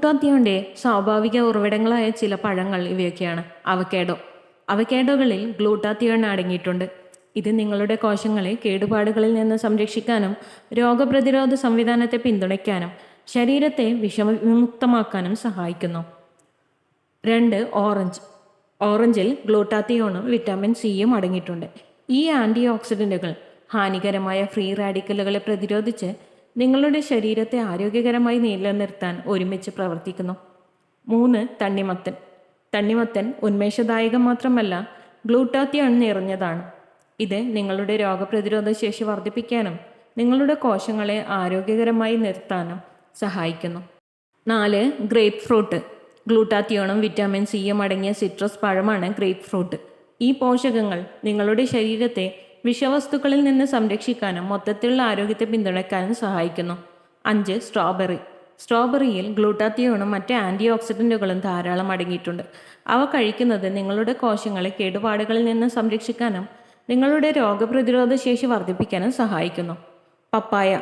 ഗ്ലൂട്ടാത്തിയോന്റെ സ്വാഭാവിക ഉറവിടങ്ങളായ ചില പഴങ്ങൾ ഇവയൊക്കെയാണ്. അവക്കേഡോ. അവക്കേഡോകളിൽ ഗ്ലൂട്ടാത്തിയോൺ അടങ്ങിയിട്ടുണ്ട്. ഇത് നിങ്ങളുടെ കോശങ്ങളെ കേടുപാടുകളിൽ നിന്ന് സംരക്ഷിക്കാനും രോഗപ്രതിരോധ സംവിധാനത്തെ പിന്തുണയ്ക്കാനും ശരീരത്തെ വിഷമവിമുക്തമാക്കാനും സഹായിക്കുന്നു. രണ്ട് ഓറഞ്ച്. ഓറഞ്ചിൽ ഗ്ലൂട്ടാത്തിയോണും വിറ്റാമിൻ സിയും അടങ്ങിയിട്ടുണ്ട്. ഈ ആന്റി ഓക്സിഡന്റുകൾ ഹാനികരമായ ഫ്രീ റാഡിക്കലുകളെ പ്രതിരോധിച്ച് നിങ്ങളുടെ ശരീരത്തെ ആരോഗ്യകരമായി നിലനിർത്താൻ ഒരുമിച്ച് പ്രവർത്തിക്കുന്നു. മൂന്ന് തണ്ണിമത്തൻ. തണ്ണിമത്തൻ ഉന്മേഷദായകം മാത്രമല്ല ഗ്ലൂട്ടാത്തി നിറഞ്ഞതാണ്. ഇത് നിങ്ങളുടെ രോഗപ്രതിരോധ ശേഷി വർദ്ധിപ്പിക്കാനും നിങ്ങളുടെ കോശങ്ങളെ ആരോഗ്യകരമായി നിർത്താനും സഹായിക്കുന്നു. നാല് ഗ്രേപ്പ് ഫ്രൂട്ട് ഗ്ലൂട്ടാത്തിയോണും വിറ്റാമിൻ സിയും അടങ്ങിയ സിട്രസ് പഴമാണ് ഗ്രേപ്പ് ഫ്രൂട്ട് ഈ പോഷകങ്ങൾ നിങ്ങളുടെ ശരീരത്തെ വിഷവസ്തുക്കളിൽ നിന്ന് സംരക്ഷിക്കാനും മൊത്തത്തിലുള്ള ആരോഗ്യത്തെ പിന്തുണയ്ക്കാനും സഹായിക്കുന്നു. അഞ്ച് സ്ട്രോബെറി. സ്ട്രോബെറിയിൽ ഗ്ലൂട്ടാത്തിയോണും മറ്റ് ആന്റി ഓക്സിഡന്റുകളും ധാരാളം അടങ്ങിയിട്ടുണ്ട്. അവ കഴിക്കുന്നത് നിങ്ങളുടെ കോശങ്ങളെ കേടുപാടുകളിൽ നിന്ന് സംരക്ഷിക്കാനും നിങ്ങളുടെ രോഗപ്രതിരോധ ശേഷി വർദ്ധിപ്പിക്കാനും സഹായിക്കുന്നു. പപ്പായ.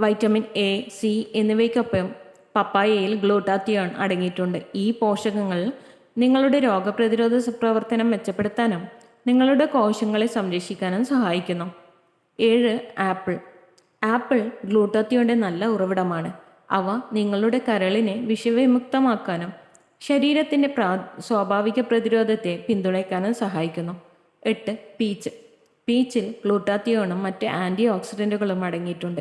വൈറ്റമിൻ എ സി എന്നിവയ്ക്കൊപ്പം പപ്പായയിൽ ഗ്ലൂട്ടാത്തിയോൺ അടങ്ങിയിട്ടുണ്ട്. ഈ പോഷകങ്ങൾ നിങ്ങളുടെ രോഗപ്രതിരോധ പ്രവർത്തനം മെച്ചപ്പെടുത്താനും നിങ്ങളുടെ കോശങ്ങളെ സംരക്ഷിക്കാനും സഹായിക്കുന്നു. ഏഴ് ആപ്പിൾ. ആപ്പിൾ ഗ്ലൂട്ടത്തിയുടെ നല്ല ഉറവിടമാണ്. അവ നിങ്ങളുടെ കരളിനെ വിഷവിമുക്തമാക്കാനും ശരീരത്തിന്റെ പ്രാ സ്വാഭാവിക പ്രതിരോധത്തെ പിന്തുണയ്ക്കാനും സഹായിക്കുന്നു. എട്ട് പീച്ച്. പീച്ചിൽ ഗ്ലൂട്ടാത്തിയോണും മറ്റ് ആന്റി ഓക്സിഡന്റുകളും അടങ്ങിയിട്ടുണ്ട്.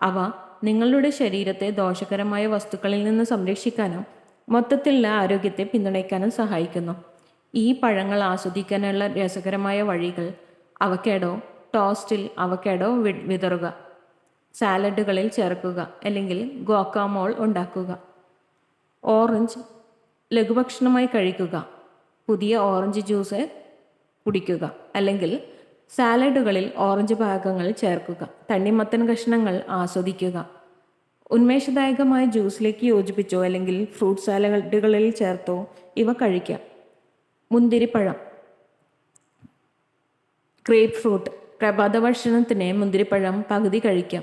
അവ നിങ്ങളുടെ ശരീരത്തെ ദോഷകരമായ വസ്തുക്കളിൽ നിന്ന് സംരക്ഷിക്കാനും മൊത്തത്തിലുള്ള ആരോഗ്യത്തെ പിന്തുണയ്ക്കാനും സഹായിക്കുന്നു. ഈ പഴങ്ങൾ ആസ്വദിക്കാനുള്ള രസകരമായ വഴികൾ അവക്കേഡോ ടോസ്റ്റിൽ അവക്കേഡോ വിതറുക. സാലഡുകളിൽ ചേർക്കുക അല്ലെങ്കിൽ ഗോക്കാമോൾ ഉണ്ടാക്കുക. ഓറഞ്ച് ലഘുഭക്ഷണമായി കഴിക്കുക. പുതിയ ഓറഞ്ച് ജ്യൂസ് കുടിക്കുക അല്ലെങ്കിൽ സാലഡുകളിൽ ഓറഞ്ച് ഭാഗങ്ങൾ ചേർക്കുക. തണ്ണിമത്തൻ കഷ്ണങ്ങൾ ആസ്വദിക്കുക. ഉന്മേഷദായകമായ ജ്യൂസിലേക്ക് യോജിപ്പിച്ചോ അല്ലെങ്കിൽ ഫ്രൂട്ട് സാലഡുകളിൽ ചേർത്തോ ഇവ കഴിക്കാം. മുന്തിരിപ്പഴം. ഗ്രേപ്പ് ഫ്രൂട്ട് പ്രഭാത ഭക്ഷണത്തിന് മുന്തിരിപ്പഴം പകുതി കഴിക്കാം.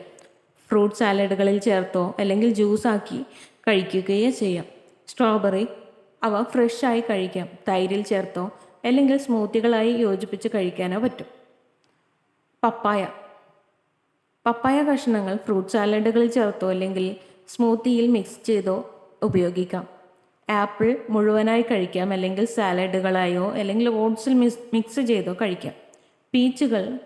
ഫ്രൂട്ട് സാലഡുകളിൽ ചേർത്തോ അല്ലെങ്കിൽ ജ്യൂസാക്കി കഴിക്കുകയോ ചെയ്യാം. സ്ട്രോബെറി അവ ഫ്രഷായി കഴിക്കാം. തൈരിൽ ചേർത്തോ അല്ലെങ്കിൽ സ്മൂത്തികളായി യോജിപ്പിച്ച് കഴിക്കാനോ പറ്റും. പപ്പായ. പപ്പായ കഷ്ണങ്ങൾ ഫ്രൂട്ട് സാലഡുകളിൽ ചേർത്തോ അല്ലെങ്കിൽ സ്മൂത്തിയിൽ മിക്സ് ചെയ്തോ ഉപയോഗിക്കാം. ആപ്പിൾ മുഴുവനായി കഴിക്കാം. അല്ലെങ്കിൽ സാലഡുകളായോ അല്ലെങ്കിൽ ഓട്സിൽ മിക്സ് ചെയ്തോ കഴിക്കാം. പീച്ചുകൾ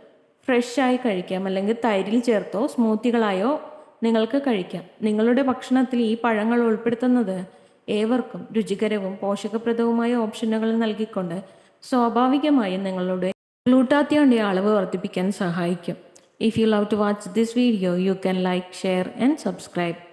ഫ്രഷായി കഴിക്കാം. അല്ലെങ്കിൽ തൈരിൽ ചേർത്തോ സ്മൂത്തികളായോ നിങ്ങൾക്ക് കഴിക്കാം. നിങ്ങളുടെ ഭക്ഷണത്തിൽ ഈ പഴങ്ങൾ ഉൾപ്പെടുത്തുന്നത് ഏവർക്കും രുചികരവും പോഷകപ്രദവുമായ ഓപ്ഷനുകൾ നൽകിക്കൊണ്ട് സ്വാഭാവികമായും നിങ്ങളുടെ ഗ്ലൂട്ടാത്തിയോന്റെ അളവ് വർദ്ധിപ്പിക്കാൻ സഹായിക്കും. If you love to watch this video you can like share and subscribe